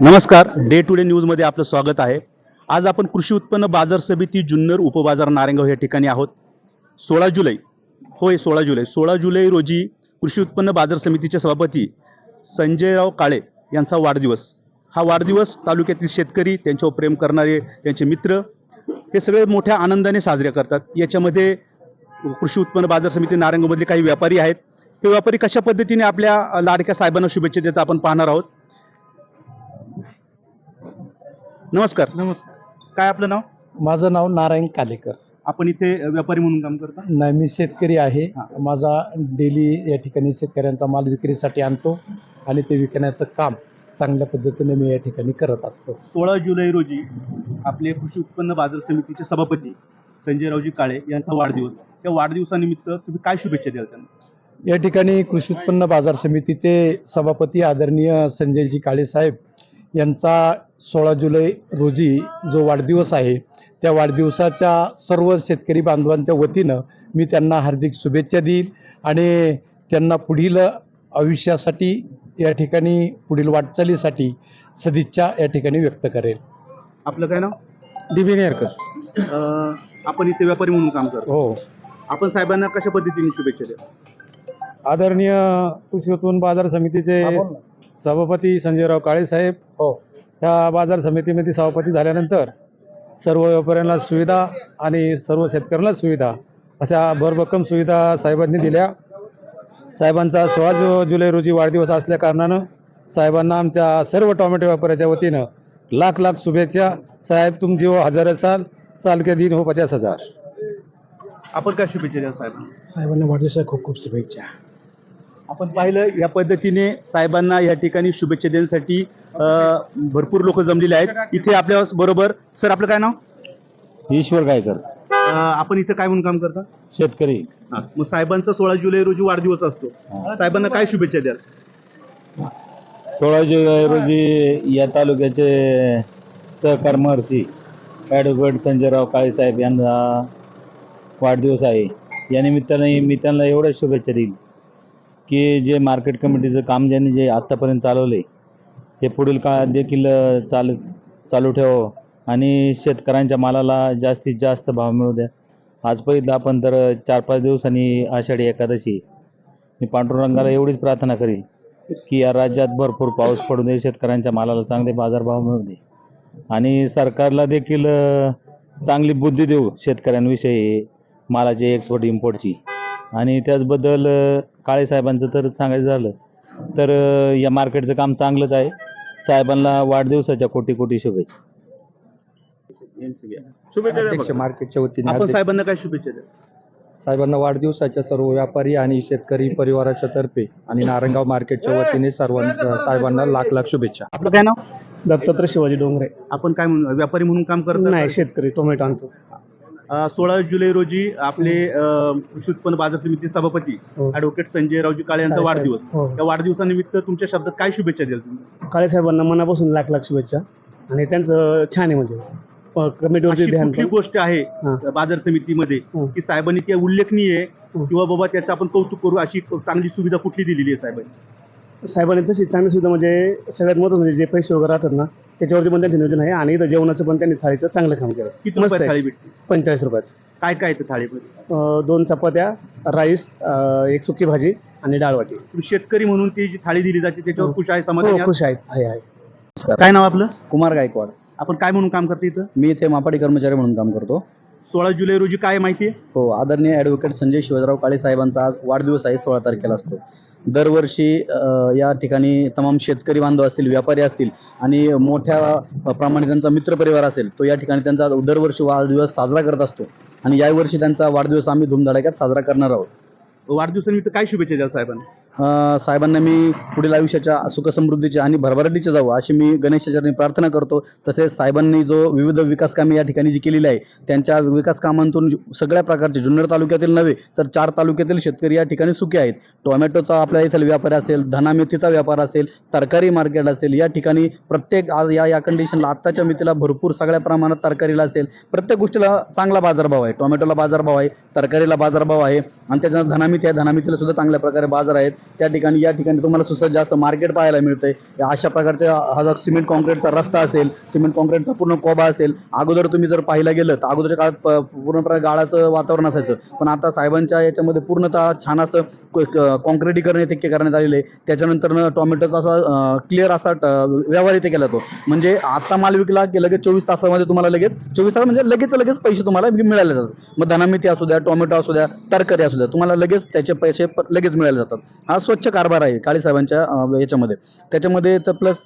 नमस्कार day to day न्यूजमध्ये आपलं स्वागत आहे. आज आपण कृषी उत्पन्न बाजार समिती जुन्नर उपबाजार नारेंगाव या ठिकाणी आहोत. सोळा जुलै होय सोळा जुलै सोळा जुलै रोजी कृषी उत्पन्न बाजार समितीचे सभापती संजयराव काळे यांचा वाढदिवस. हा वाढदिवस तालुक्यातील शेतकरी त्यांच्यावर प्रेम करणारे त्यांचे मित्र हे सगळे मोठ्या आनंदाने साजरे करतात. याच्यामध्ये कृषी उत्पन्न बाजार समिती नारायणगावमधले काही व्यापारी आहेत. हे व्यापारी कशा पद्धतीने आपल्या लाडक्या साहेबांना शुभेच्छा देतात आपण पाहणार आहोत. नमस्कार. नमस्कार. काय आपलं नाव? माझं नाव नारायण कालेकर. आपण इथे व्यापारी म्हणून काम करता? नाही मी शेतकरी आहे. माझा डेली या ठिकाणी शेतकऱ्यांचा माल विक्रीसाठी आणतो आणि ते विकण्याचं काम चांगल्या पद्धतीने मी या ठिकाणी करत असतो. सोळा जुलै रोजी आपले कृषी उत्पन्न बाजार समितीचे सभापती संजयरावजी काळे यांचा वाढदिवस. त्या वाढदिवसानिमित्त तुम्ही काय शुभेच्छा द्याल त्यांना? या ठिकाणी कृषी उत्पन्न बाजार समितीचे सभापती आदरणीय संजयजी काळे साहेब यांचा सोळा जुलै रोजी जो वाढदिवस आहे त्या वाढदिवसाच्या सर्व शेतकरी बांधवांच्या वतीनं मी त्यांना हार्दिक शुभेच्छा देईल आणि त्यांना पुढील आयुष्यासाठी या ठिकाणी पुढील वाटचालीसाठी सदिच्छा या ठिकाणी व्यक्त करेल. आपलं काय नाव? दिबिनेरकर अं, आपण इथे व्यापारी म्हणून काम करतो. हो. आपण साहेबांना कशा पद्धतीने शुभेच्छा द्या आदरणीय कृषी उत्पन्न बाजार समितीचे सभापती संजयराव काळे साहेब. हो. त्या बाजार समितीमध्ये सभापती झाल्यानंतर सर्व व्यापाऱ्यांना सुविधा आणि सर्व शेतकऱ्यांना सुविधा अशा भरभक्कम सुविधा साहेबांनी दिल्या. साहेबांचा सोळा जु जुलै रोजी वाढदिवस असल्या कारणानं साहेबांना आमच्या सर्व टोमॅटो व्यापाऱ्याच्या वतीनं लाख लाख शुभेच्छा. साहेब तुम जीव हजार साल साल के दिन हो पचास हजार. आपण काय शुभेच्छा द्याल साहेबांना? साहेबांना वाढदिवसाच्या खूप खूप शुभेच्छा. आपण पाहिलं या पद्धतीने साहेबांना या ठिकाणी शुभेच्छा देण्यासाठी भरपूर लोक जमलेले आहेत. इथे आपल्या बरोबर सर आपलं काय नाव? ईश्वर गायकर. आपण इथं काय म्हणून काम करता? शेतकरी. मग साहेबांचा सोळा जुलै रोजी वाढदिवस असतो. साहेबांना काय शुभेच्छा द्याल? सोळा जुलै रोजी या तालुक्याचे सहकार महर्षी ॲडव्होकेट संजयराव काळेसाहेब यांचा वाढदिवस आहे. या निमित्ताने मी त्यांना एवढ्या शुभेच्छा देईल की जे मार्केट कमिटीचं काम ज्यांनी जे आत्तापर्यंत चालवले ते पुढील काळात देखील चालू चालू ठेवावं. आणि शेतकऱ्यांच्या मालाला जास्तीत जास्त भाव मिळू द्या. आज पहिलं आपण तर चार पाच दिवसांनी आषाढी एकादशी. मी पांडुरंगाला एवढीच प्रार्थना करील की या राज्यात भरपूर पाऊस पडू दे शेतकऱ्यांच्या मालाला चांगले बाजारभाव मिळू दे. आणि सरकारला देखील चांगली बुद्धी देऊ शेतकऱ्यांविषयी मालाची एक्सपोर्ट इम्पोर्टची आणि त्याचबद्दल अ, काळे साहेबांचं तर सांगायचं झालं तर या मार्केटचं काम चांगलंच आहे साहेबांना वाढदिवसाच्या कोटी कोटी शुभेच्छा यांचं घ्या. शुभेच्छा द्या अध्यक्ष बघा. मार्केटच्या वतीने आपण अध्यक्ष- साहेबांना काय शुभेच्छा द्या साहेबांना वाढदिवसाच्या सर्व व्यापारी आणि शेतकरी परिवाराच्या तर्फे आणि नारंगाव मार्केटच्या वतीने सर्वांना साहेबांना लाख लाख शुभेच्छा आपलं काय नाव दत्तात्रय शिवाजी डोंगरे आपण काय म्हणून व्यापारी म्हणून काम करता नाही शेतकरी टोमॅटो आणतो सोळा जुलै रोजी आपले कृषी उत्पन्न बाजार समिती सभापती हो. ऍडव्होकेट संजयरावजी काळे यांचा वाढदिवस. हो. त्या वाढदिवसानिमित्त तुमच्या शब्दात काय शुभेच्छा द्याल तुम्ही काळे साहेबांना मनापासून लाख लाख शुभेच्छा आणि त्यांचं छान आहे म्हणजे कमिटीवरती ध्यान. गोष्ट आहे. बाजार समितीमध्ये हं. की साहेबांनी त्या उल्लेखनीय. किंवा बाबा त्याचं आपण कौतुक करू अशी चांगली सुविधा कुठली दिलेली आहे साहेबांनी साहेबांनी तशी चांगली सुद्धा म्हणजे सगळ्यात महत्त्वाचं म्हणजे जे पैसे वगैरे राहतात ना त्याच्यावरती पण त्यांचं नियोजन आहे आणि इथं जेवणाचं पण त्यांनी थाळीचं चांगलं काम केलं. किती मस्त रुपयात. थाळी भेटते पंचेचाळीस रुपयात. काय काय येतं थाळीमध्ये अं, दोन चपात्या राईस अं, एक सुकी भाजी आणि डाळ वाटी. तुम्ही शेतकरी म्हणून ती जी थाळी दिली जाते त्याच्यावर हो. खुश आहे हो समाधानी खुश आहे. आहे? काय नाव आपलं? कुमार गायकवाड. आपण काय म्हणून काम करते इथं? मी इथे मापाडी कर्मचारी म्हणून काम करतो. सोळा जुलै रोजी काय माहिती आहे? हो आदरणीय ॲडव्होकेट संजय शिवाजीराव काळे साहेबांचा आज वाढदिवस आहे सोळा तारखेला असतो. दरवर्षी या ठिकाणी तमाम शेतकरी बांधव असतील व्यापारी असतील आणि मोठ्या प्रमाणे त्यांचा मित्रपरिवार असेल तो या ठिकाणी त्यांचा दरवर्षी वाढदिवस साजरा करत असतो. आणि यावर्षी त्यांचा वाढदिवस आम्ही धुमधडाक्यात साजरा करणार आहोत. वाढदिवसानिमित्त काय शुभेच्छा द्याल साहेबांना? साहेबांना मी पुढील आयुष्याच्या सुखसमृद्धीच्या आणि भरभराटीचे जावं अशी मी गणेशाचरणी प्रार्थना करतो. तसेच साहेबांनी जो विविध विकास कामे या ठिकाणी जी केलेली आहे त्यांच्या विकास कामांतून सगळ्या प्रकारचे जुन्नर तालुक्यातील नव्हे तर चार तालुक्यातील शेतकरी या ठिकाणी सुखी आहेत. टोमॅटोचा आपल्या इथला व्यापार असेल धना मेथीचा व्यापार असेल तरकारी मार्केट असेल या ठिकाणी प्रत्येक आज या या कंडिशनला आत्ताच्या मितीला भरपूर सगळ्या प्रमाणात तरकारीला असेल. प्रत्येक गोष्टीला चांगला बाजारभाव आहे. टोमॅटोला बाजारभाव आहे तरकारीला बाजारभाव आहे. आणि त्याच्यानंतर धनामिती आहे धनामितीला सुद्धा चांगल्या प्रकारे बाजार आहेत. त्या ठिकाणी या ठिकाणी तुम्हाला सुसज्ज असं मार्केट पाहायला मिळतंय. अशा प्रकारच्या हा जर सिमेंट कॉन्क्रीटचा रस्ता असेल सिमेंट कॉन्क्रीटचा पूर्ण कोबा असेल अगोदर तुम्ही जर पाहायला गेलं तर अगोदरच्या काळात पूर्णपणे गाळाचं वातावरण असायचं. पण आता साहेबांच्या याच्यामध्ये पूर्णतः छान असं कॉन्क्रिटीकरण इथे करण्यात आलेलं आहे. त्याच्यानंतर टोमॅटोचा असा क्लिअर असा व्यवहार इथे केला जातो म्हणजे आता माल विकला की लगेच चोवीस तासामध्ये तुम्हाला लगेच चोवीस तास म्हणजे लगेच लगेच पैसे तुम्हाला मिळाले जातात. मग धनामिती असू द्या टोमॅटो असू द्या तरकारी असू द्या तुम्हाला लगेच त्याचे पैसे लगेच मिळाले जातात. हा स्वच्छ कारभार आहे काळेसाहेबांच्या याच्यामध्ये. त्याच्यामध्ये तर प्लस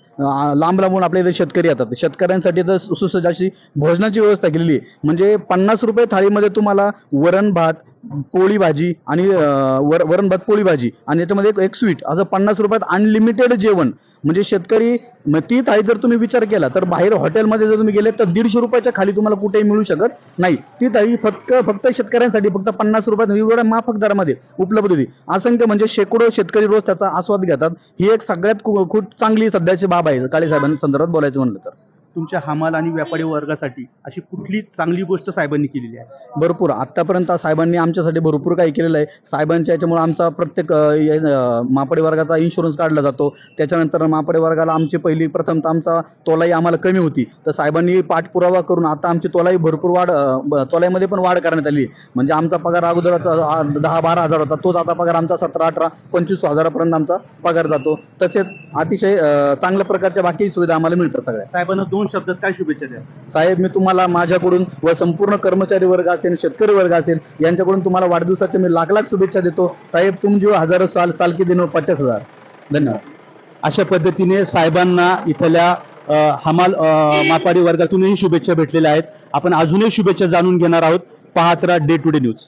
लांब लांबून आपल्या इथे शेतकरी येतात शेतकऱ्यांसाठी तर सुसज्ज अशी भोजनाची व्यवस्था केलेली आहे. म्हणजे पन्नास रुपये थाळीमध्ये तुम्हाला वरण भात पोळी भाजी आणि वर वरण भात पोळी भाजी आणि याच्यामध्ये एक- एक स्वीट असं पन्नास रुपयात अनलिमिटेड जेवण. म्हणजे शेतकरी मग ती थाळी जर तुम्ही विचार केला तर बाहेर हॉटेलमध्ये जर तुम्ही गेले तर दीडशे रुपयाच्या खाली तुम्हाला कुठेही मिळू शकत नाही. ती थाळी फक्त फक्त शेतकऱ्यांसाठी फक्त पन्नास रुपयात एवढ्या माफक दरामध्ये उपलब्ध होती. असंख्य म्हणजे शेकडो शेतकरी रोज त्याचा आस्वाद घेतात. ही एक सगळ्यात खूप चांगली सध्याची बाब आहे काळे संदर्भात बोलायचं म्हणलं तर. तुमच्या हमाल आणि व्यापारी वर्गासाठी अशी कुठली चांगली गोष्ट साहेबांनी केलेली आहे? भरपूर. आतापर्यंत साहेबांनी आमच्यासाठी भरपूर काही केलेलं आहे. साहेबांच्या याच्यामुळे आमचा प्रत्येक अ, मापडे वर्गाचा इन्शुरन्स काढला जातो. त्याच्यानंतर मापडे वर्गाला आमची पहिली प्रथम तर आमचा तोलाई आम्हाला कमी होती. तर साहेबांनी पाठपुरावा करून आता आमची तोलाई भरपूर वाढ अ, ब- तोलाईमध्ये पण वाढ करण्यात आली. म्हणजे आमचा पगार अगोदर आता, आ, दहा बारा हजार होता. तोच आता पगार आमचा सतरा अठरा पंचवीस हजारापर्यंत आमचा पगार जातो. तसेच अतिशय अ, चांगल्या प्रकारच्या बाकी सुविधा आम्हाला मिळतात सगळ्या. साहेबांना दोन शब्दात काय शुभेच्छा द्या? साहेब मी तुम्हाला माझ्याकडून व संपूर्ण कर्मचारी वर्ग असेल शेतकरी वर्ग असेल यांच्याकडून तुम्हाला वाढदिवसाच्या मी लाख लाख शुभेच्छा देतो. साहेब तुम जो हजारो साल साल की दिन पचास हजार. धन्यवाद. अशा पद्धतीने साहेबांना इथल्या हमाल मापाडी वर्गातूनही शुभेच्छा भेटलेल्या आहेत. आपण अजूनही शुभेच्छा जाणून घेणार आहोत. पाहत राहा डे टू डे न्यूज.